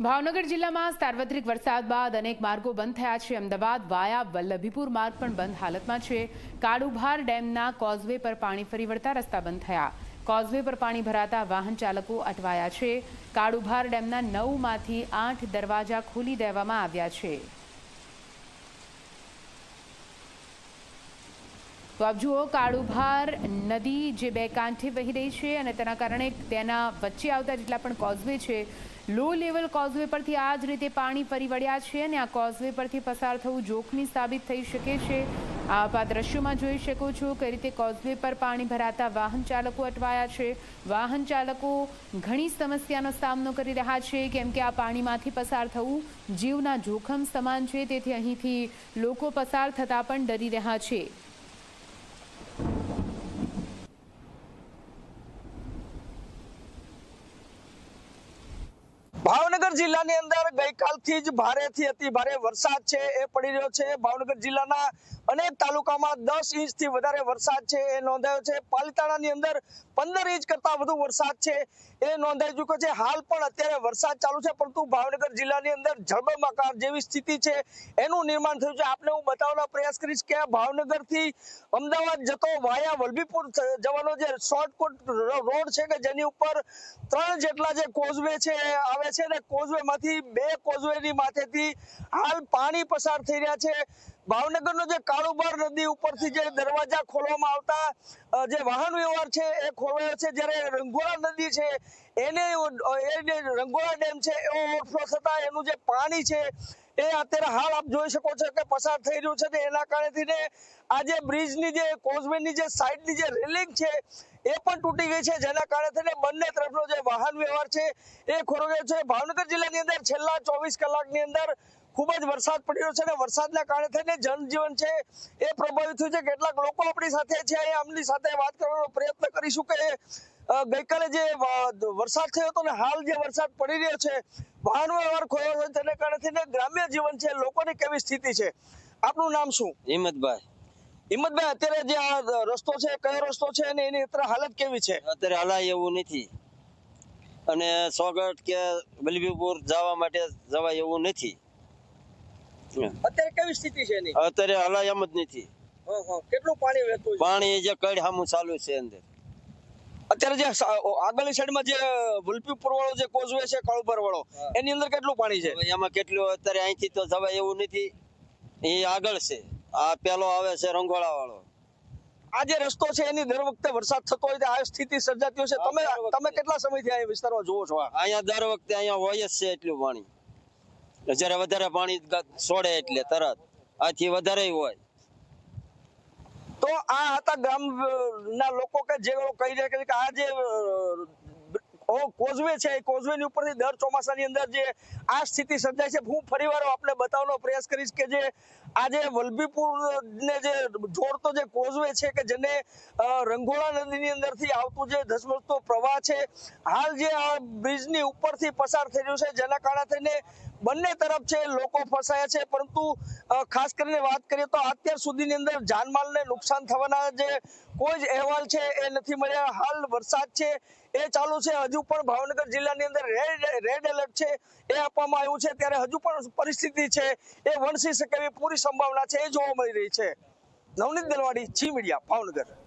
ભાવનગર જિલ્લામાં સાર્વત્રિક વરસાદ બાદ અનેક માર્ગો બંધ થયા છે. અમદાવાદ, વાયા, વલ્લભીપુર માર્ગ પણ બંધ હાલતમાં છે. કાળુભાર ડેમના કોઝવે પર પાણી ફરી વળતા રસ્તા બંધ થયા. કોઝવે પર પાણી ભરાતા વાહન ચાલકો અટવાયા છે. કાળુભાર ડેમના નવમાંથી આઠ દરવાજા ખોલી દેવામાં આવ્યા છે. તો આપ જુઓ, કાળુભાર નદી જે બે કાંઠે વહી રહી છે અને તેના કારણે તેના વચ્ચે આવતા જેટલા પણ કોઝવે છે લો લેવલ કોઝવે પરથી આ જ રીતે પાણી ફરી વળ્યા છે અને આ કોઝવે પરથી પસાર થવું જોખમી સાબિત થઈ શકે છે. આપ આ દ્રશ્યોમાં જોઈ શકો છો કઈ રીતે કોઝવે પર પાણી ભરાતા વાહન ચાલકો અટવાયા છે. વાહન ચાલકો ઘણી સમસ્યાનો સામનો કરી રહ્યા છે, કેમ કે આ પાણીમાંથી પસાર થવું જીવના જોખમ સમાન છે, તેથી અહીંથી લોકો પસાર થતાં પણ ડરી રહ્યા છે. ભાવનગર જિલ્લાની અંદર ગઈકાલથી જ ભારેથી અતિ ભારે વરસાદ છે, એ પડી રહ્યો છે. ભાવનગર જિલ્લાના અનેક તાલુકામાં દસ ઇંચથી વધારે વરસાદ છે, એ નોંધાયો છે. પાલિતાણાની અંદર પંદર ઇંચ કરતા વધુ વરસાદ છે, એ નોંધાઈ ચૂક્યો છે. હાલ પણ અત્યારે વરસાદ ચાલુ છે, પરંતુ ભાવનગર જિલ્લાની અંદર જળબમાકાર જેવી સ્થિતિ છે, એનું નિર્માણ થયું છે. આપને હું બતાવવાનો પ્રયાસ કરીશ કે ભાવનગરથી અમદાવાદ જતો વાયા વલભીપુર જવાનો જે શોર્ટકટ રોડ છે કે જેની ઉપર ત્રણ જેટલા જે કોઝવે છે આવે છે ને કોઝવે માંથી બે કોઝવે ની માથેથી હાલ પાણી પસાર થઈ રહ્યા છે. ભાવનગરનો જે કાળુબાર નદી ઉપરથી જે દરવાજા ખોલવામાં આવતા જે વાહન વ્યવહાર છે એ ખોલવાયો છે. જ્યારે રંગોળા નદી છે, એને રંગોળા ડેમ છે એ ઓવરફ્લો થતા એનું જે પાણી છે, એ અત્યારે હાલ આપ જોઈ શકો છો કે પસાર થઈ રહ્યું છે. ને એના કારણેથી ને આ જે બ્રિજની જે, કોઝવેની જે સાઈડની જે રેલિંગ છે, એ પણ તૂટી ગઈ છે. જેના કારણે થઈને બંને તરફનો જે વાહન વ્યવહાર છે, એ ખોરવાયો છે. ભાવનગર જિલ્લાની અંદર છેલ્લા ચોવીસ કલાકની અંદર ખૂબ જ વરસાદ પડ્યો છે અને વરસાદના કારણે થઈને જનજીવન છે એ પ્રભાવિત થયું છે. કેટલાક લોકો આપણી સાથે છે. એ આમની સાથે વાત કરવાનો પ્રયત્ન કરીશું કે ગઈકાલે જે વરસાદ થયો હતો ને હાલ જે વરસાદ પડી રહ્યો છે વાહન વ્યવહાર ખોયો છે તેને કારણે થઈને ગ્રામ્ય જીવન છે લોકોની કેવી સ્થિતિ છે? આપનું નામ શું? હિંમતભાઈ. હિંમતભાઈ અત્યારે જે આ રસ્તો છે કયો રસ્તો છે અને એની અત્યારે હાલત કેવી છે? અત્યારે હલાય એવું નથી. અને સોગટ કે વલભીપુર જવા માટે જવાય એવું નથી. અત્યારે કેવી સ્થિતિ છે એની? અત્યારે હલાય એમ જ નથી. કેટલું પાણી વહેતું પાણી જે કડ સામું ચાલુ છે અંદર. અત્યારે જે આગળની સાઈડમાં જે વલપીપુર વાળો જે કોઝવે છે કળબર વાળો એની અંદર કેટલું પાણી છે? એમાં કેટલું અત્યારે અહીંથી તો જવાય એવું નથી. એ આગળ છે. આ પેલો આવે છે રંગોળા વાળો આ જે રસ્તો છે એની દર વખતે વરસાદ થતો હોય તો આ સ્થિતિ સર્જાતી હોય છે. તમે તમે કેટલા સમયથી આ વિસ્તારમાં જુઓ છો? અહીંયા દર વખતે અહીંયા હોય જ છે એટલું પાણી. જયારે વધારે પાણી છોડે એટલે તરત, આથી વધારે હોય. તો આ હતા ગામ, ના લોકો કે જે કહી રહ્યા કે આ જે કોઝવે છે કોઝવે ની ઉપરથી દર ચોમાસાની અંદર જે આ સ્થિતિ સર્જાય છે, હું ફરીવાર આપને બતાવવાનો પ્રયાસ કરીશ કે જે આજે વલભીપુર ને જે જોડતો જે કોઝવે છે કે જેને રંગોળા નદીની અંદરથી આવતું જે ધસમસતો પ્રવાહ છે, હાલ જે આ બ્રિજની ઉપરથી પસાર થઈ રહ્યું છે, જેના કારણે થઈને બંને તરફ છે, લોકો ફસાયા છે, પરંતુ ખાસ કરીને વાત કરીએ તો અત્યાર સુધીની અંદર જાનમાલને નુકસાન થવાના જે કોઈ જ અહેવાલ છે એ નથી મળ્યા. હાલ વરસાદ છે, એ ચાલુ છે. હજુ પણ ભાવનગર જિલ્લાની અંદર રેડ રેડ એલર્ટ છે, એ આપવામાં આવ્યું છે. ત્યારે હજુ પણ પરિસ્થિતિ છે, એ વણસી શકે એવી પૂરી સંભાવના છે, એ જોવા મળી રહી છે. નવનીત દલવાડી છી મીડિયા, ભાવનગર.